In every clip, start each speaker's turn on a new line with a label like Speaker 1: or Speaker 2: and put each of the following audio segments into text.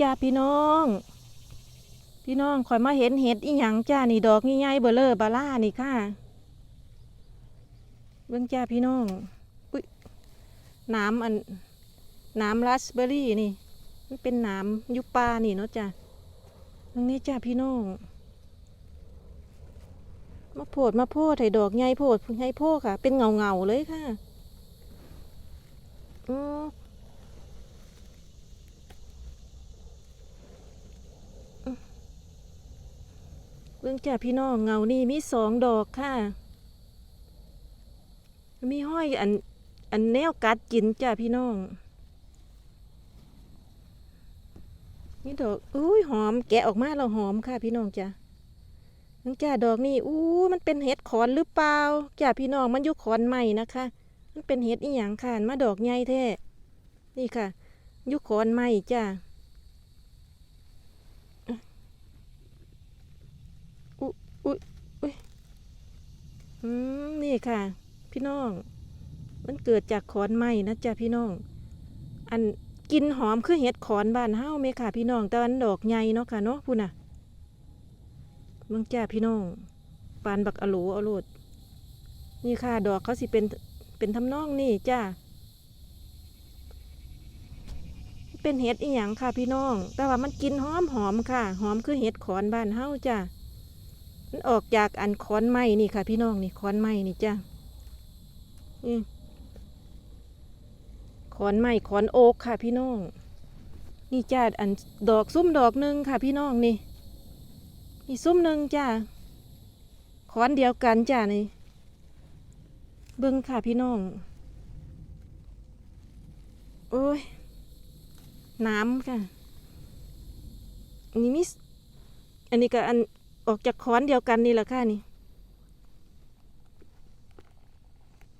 Speaker 1: จ้าพี่น้อง พี่น้องคอยมาเห็นเห็ดอีหยังจ้านี่ดอกใหญ่ๆเบอเลอร์บาล่านี่ค่ะ เบิ่งจ้าพี่น้องอุ้ยน้ำอันน้ำราสเบอร์รี่นี่ มันเป็นน้ำยุปานี่เนาะจ้าตรงนี้จ้าพี่น้องมาโพดมาโพดให้ดอกใหญ่โพดใหญ่โพดค่ะ เป็นเงาเงาเลยค่ะอือเบิ่งจ้าพี่น้องเงานี่มีสองดอกค่ะ มีห้อยอันอันแนวกัดกินจ้าพี่น้องนี่ดอกอุ้ยหอมแกะออกมาแล้วหอมค่ะพี่น้องจ้าน้องจ้าดอกนี่อู้มันเป็นเห็ดขอนหรือเปล่าจ้าพี่น้องมันอยู่ขอนใหม่นะคะ มันเป็นเห็ดอีหยังค่ะมาดอกใหญ่แท้นี่ค่ะอยุขอนใหม่จ้าอะอุ๊อุ๊ยอุ๊ยอืมนี่ ค่ะ พี่น้อง มันเกิดจากขอนใหม่นะจ้าพี่น้อง อันกินหอมคือเห็ดขอนบ้านเฮ้าไหมค่ะ พี่น้องแต่อันดอกใหญ่เนาะค่ะเนาะพูน่ะเมืองจ้าพี่น้องปานบักอโลอโลดนี่ค่ะ ดอกเขาสิเป็นเป็นทำนองนี่จ้าเป็นเห็ดอีหยังค่ะพี่น้อง แต่ว่ามันกินหอมหอมค่ะ หอมคือเห็ดขอนบ้านเฮ้าจ้า มันออกจากอันขอนไม้นี่ค่ะ พี่น้องนี่ขอนไม้นี่จ้านี่ขอนไม้ขอนโอ๊กค่ะพี่น้อง นี่จ้าอันดอกซุ้มดอกหนึ่งค่ะพี่น้องนี่อีกซุ้มหนึ่งจ้าขอนเดียวกันจ้านี่เบิ้งค่ะพี่น้องโอ้ยน้ำค่ะนนี้มิสอันนี้ก็อัน ออกจากขอนเดียวกันนี่แหละค่ะนี่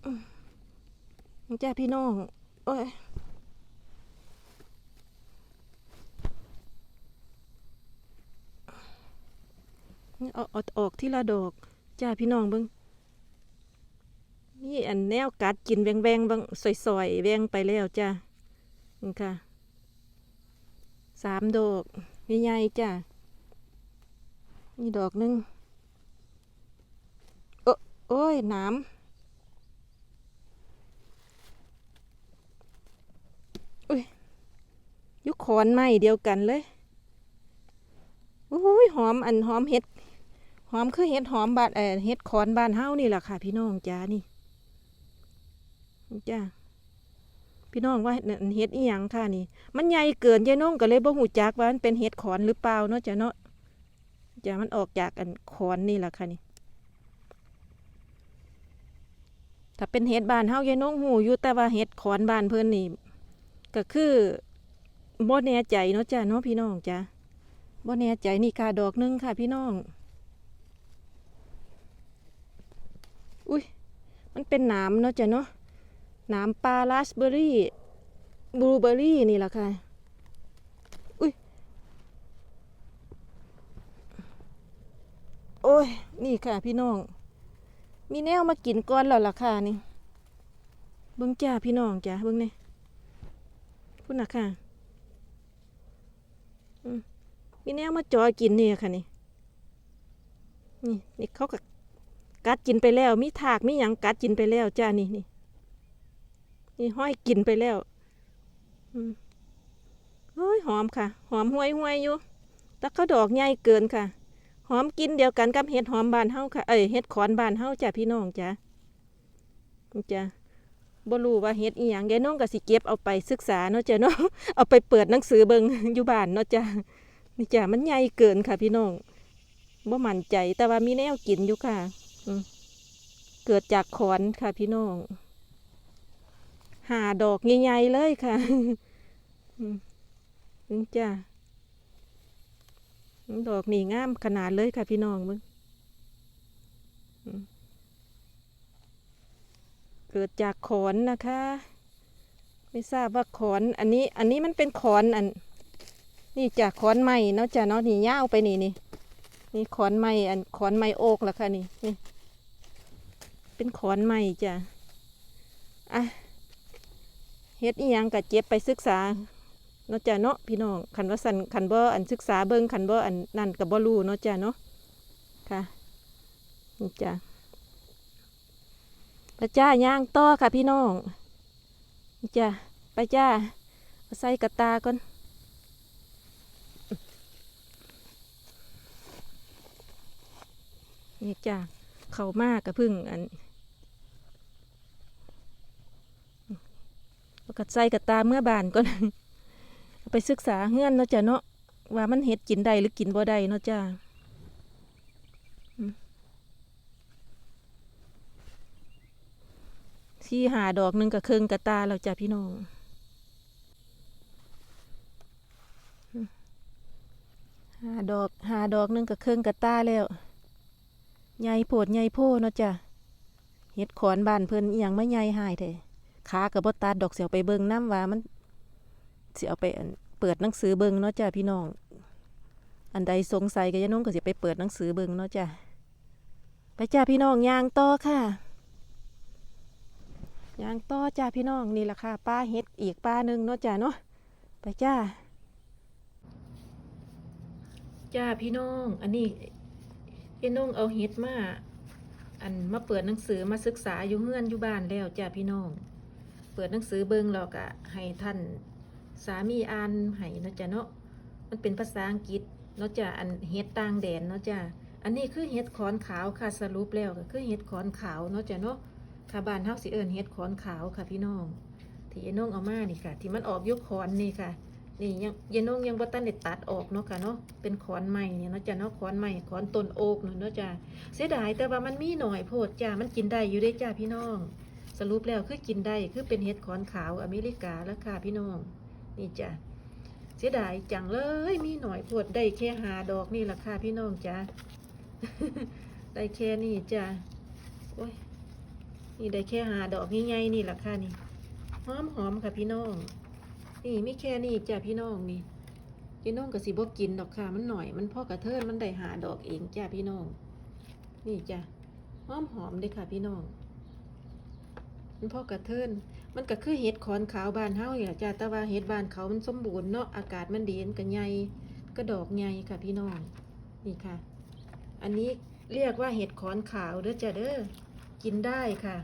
Speaker 1: อืมจ้าพี่น้อง โอ้ยเอาเอออกที่ละดอก จ้าพี่น้องเบิงนี่อันแนวกัดกินแวงแวงบางสอยๆแวงไปแล้วจ้านี่ค่ะ สามดอกใหญ่ๆจ้า นี่ดอกหนึ่งโอ้โอ้ยน้ำอุ้ยยุคขอนไม้เดียวกันเลยอุ้ยหอมอันหอมเห็ด หอมคือเห็ดหอมบานเออเห็ดขอนบ้านเฮานี่แหละค่ะ พี่น้องจ้านี่จ้าพี่น้องว่าเห็ดอีหยังค่ะนี่ มันใหญ่เกินยายน้องก็เลยบ่หูจักว่ามันเป็นเห็ดขอนหรือเปล่าเนาะจ้าเนาะ จ้ามันออกจากอันขอนนี่แหละค่ะนี่ ถ้าเป็นเห็ดบานเฮายายน้องหูอยู่แต่ว่าเห็ดขอนบานเพิ่นนี่ ก็คือบ่แน่ใจเนาะจ้าเนาะพี่น้องจ้าบ่แน่ใจนี่ค่ะดอกหนึงค่ะ พี่น้อง อุ้ยมันเป็นหนามเนาะจ้ะเนาะหนามปลาราสเบอรี่บลูเบอรี่นี่แหละค่ะ อุ้ย โอ้ย นี่ค่ะพี่น้อง มีแนวมากินก่อนแล้วล่ะค่ะนี่เบิ้งจ้าพี่น้องจ้าเบิ้งนี่พุ่นน่ะค่ะมีแนวมาจอยกินเนี่ยค่ะนี่นี่นี่เขาก็กัดกินไปแล้ว มีถากมีหยังกัดกินไปแล้วจ้านี่นี่นี่ห้อยกินไปแล้วอืมเฮ้ยหอมค่ะ หอมห่วยห่วยอยู่แต่เขาดอกใหญ่เกินค่ะ หอมกินเดียวกันกับเห็ดหอมบานเฮาค่ะ เอ้ยเห็ดขอนบานเฮาจ้าพี่น้องจ้าจ้าบ่รู้ว่าเห็ดอีหยังยายน้องก็สิเก็บเอาไปศึกษาเนาะจ้าเนาะเอาไปเปิดหนังสือเบิ่งอยู่บ้านเนาะจ้านี่จ้ามันใหญ่เกินค่ะ พี่น้องบ่มั่นใจแต่ว่ามีแนวกินอยู่ค่ะเกิดจากขอนค่ะ พี่น้องหาดอกใหญ่ๆเลยค่ะอืมนี่จ้า ดอกนี่งามขนาดเลยค่ะพี่น้องมึงเกิดจากขอนนะคะ ไม่ทราบว่าขอน อันนี้ อันนี้มันเป็นขอนอัน นี่จากขอนไม้เนาะจ้ะเนาะนี่ยาวไปนี่นี่นี่ขอนไม้อันขอนไม้โอกแล้วค่ะนี่นี่ เป็นขอนใหม่จ้ะอะเฮ็ดอีหยังกะเจ็บไปศึกษา เนาะจ้ะเนาะพี่น้องคันว่าสันคันบ่อันศึกษาเบิ่งคันบ่อันนั่นก็บ่รู้เนาะจ้ะเนาะค่ะนี่จ้ะปจ้าย่างต่อค่ะพี่น้องนี่จ้ะไปจ้าเอาใส่กระตาก่อนนี่จ้ะเขามากกระพึ่งอันแล้วก็ใส่กระตาเมื่อบานก่อน ไปศึกษาเฮือนเนาะจ้ะเนาะว่ามันเฮ็ดกินได้หรือกินบ่ได้เนาะจ้ะที่หาดอกหนึ่งกับเครื่องกระตาแล้วจ้ะพี่น้องหาดอกหาดอกหนึ่งกับเครื่องกระตาแล้วใหญ่โพดใหญ่โพเนาะจ้ะเฮ็ดขอนบานเพิ่นอีหยังมาใหญ่หายแท้ขากับบตัดดอกเสียวไปเบิงน้ำว่ามัน สียเอาไปเปิดหนังสือเบิงเนาะจ้ะพี่น้อง อันใดสงสัยก็ยน้องก็สิไปเปิดหนังสือเบิงเนาะจ้ะไปจ้าพี่น้องยางต่อค่ะยางต่อจ้าพี่น้องนี่แหละค่ะป้าเฮ็ดอีกป้าหนึ่งเนาะจ้ะเนาะไปจ้าจ้าพี่น้อง อันนี้ยายน้องเอาเฮ็ดมาอันมาเปิดหนังสือมาศึกษาอยู่เฮือนอยู่บ้านแล้วจ้าพี่น้อง เปิดหนังสือเบิงแล้วก็ให้ท่าน สามีอ่านให้เนาะจ้ะเนาะมันเป็นภาษาอังกฤษเนาะจ้ะอันเฮ็ดต่างแดนเนาะจ้ะอันนี้คือเฮ็ดขอนขาวค่ะสรุปแล้วก็คือเฮ็ดขอนขาวเนาะจ้ะเนาะค่ะบ้านเฮาสิเอิ้นเฮ็ดขอนขาวค่ะพี่น้องที่ยายน้องเอามานี่ค่ะ ที่มันออกยุคขอนนี่ค่ะ นี่ยังยายน้องยังบ่ทันได้ตัดออกเนาะค่ะเนาะเป็นขอนใหม่เนี่ยเนาะจ้ะเนาะขอนใหม่ขอนต้นโอกเนาะเนาะจ้ะเสียดายแต่ว่ามันมีหน่อยโพดจ้ะมันกินได้อยู่เด้จ้ะพี่น้อง สรุปแล้วคือกินได้คือเป็นเห็ดขอนขาวอเมริกาแล้วค่ะพี่น้อง นี่จ้ะเสียดายจังเลยมีหน่อยโพดได้แค่หาดอกนี่ละค่ะพี่น้องจ้ะได้แค่นี้จ้ะโอ้ยนี่ได้แค่หาดอกง่ายๆนี่ละค่ะนี่หอมหอมค่ะพี่น้อง นี่มีแค่นี้จ้ะพี่น้องนี่พี่น้องก็สิบ่กินดอกค่ะมันหน่อยมันพ่อกระเทินมันได้หาดอกเองจ้ะพี่น้อง นี่จ้ะหอมหอมเลยค่ะพี่น้อง มันพ่อกระเทินมันก็คือเห็ดขอนขาวบานเฮาเนี่ยจ้าแต่ว่าเห็ดบานเขามันสมบูรณ์เนาะอากาศมันดีมันก็ใหญ่ก็ดอกใหญ่ค่ะพี่น้องนี่ค่ะ อันนี้เรียกว่าเห็ดขอนขาวเด้อจ้าเด้อกินได้ค่ะ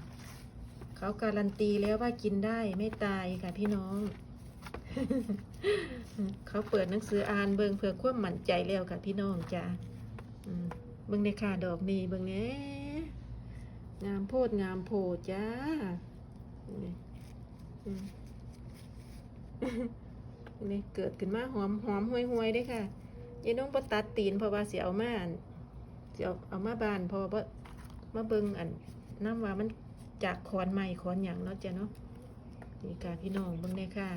Speaker 1: เขาการันตีแล้วว่ากินได้ไม่ตายค่ะพี่น้อง เขาเปิดหนังสืออ่านเบิงเพื่อความมั่นใจแล้วค่ะพี่น้องจ้าเบิงในค่ะดอกนี้เบิงแหน่ งามโพดงามโพดจ้านี่เกิดขึ้นมาหอมหอมห่วยห่วยได้ค่ะยายน้องปตัดตีนเพราะว่าเสียเอามาเสียเอาเอามาบานพราะว่ามาเบิงอันน้ำว่ามันจากขอนใหม่ขอนหยังเนาะจ้ะเนาะนี่ค่ะพี่น้องเบิ่งได้ค่ะ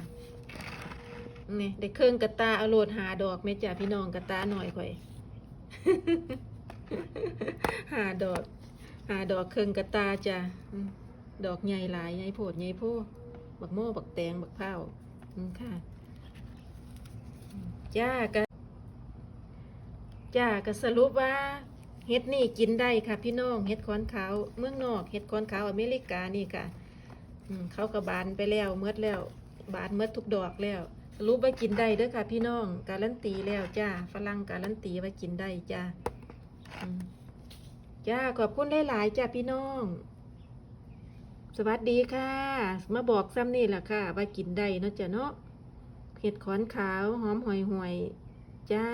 Speaker 1: นี่ได้เครื่องกระตาเอาโหลดหาดอกไหมจ้ะพี่น้องกระตาหน่อยข่อยหาดอก หาดอกเคิงกระตาจ้ะดอกใหญ่หลายใหญ่โพดใหญ่โพบักโม่บักแตงบักเผาค่ะ จ้ากะจ้ากะสรุปว่าเห็ดนี่กินได้ค่ะพี่น้องเห็ดขอนขาวเมืองนอกเห็ดขอนขาวอเมริกานี่ค่ะเขากระบานไปแล้วเมดแล้ว บานเมดทุกดอกแล้วสรุปว่ากินได้เด้อค่ะ พี่น้องการันตีแล้วจ้าฝรั่งการันตีว่ากินได้จ้าอืม จ้าขอบคุณหลายๆจ้าพี่น้อง สวัสดีค่ะ มาบอกซ้ำนี่แหละค่ะ ว่ากินได้เนาะจ้ะเนาะเห็ดขอนขาวหอมหอยหวยจ้า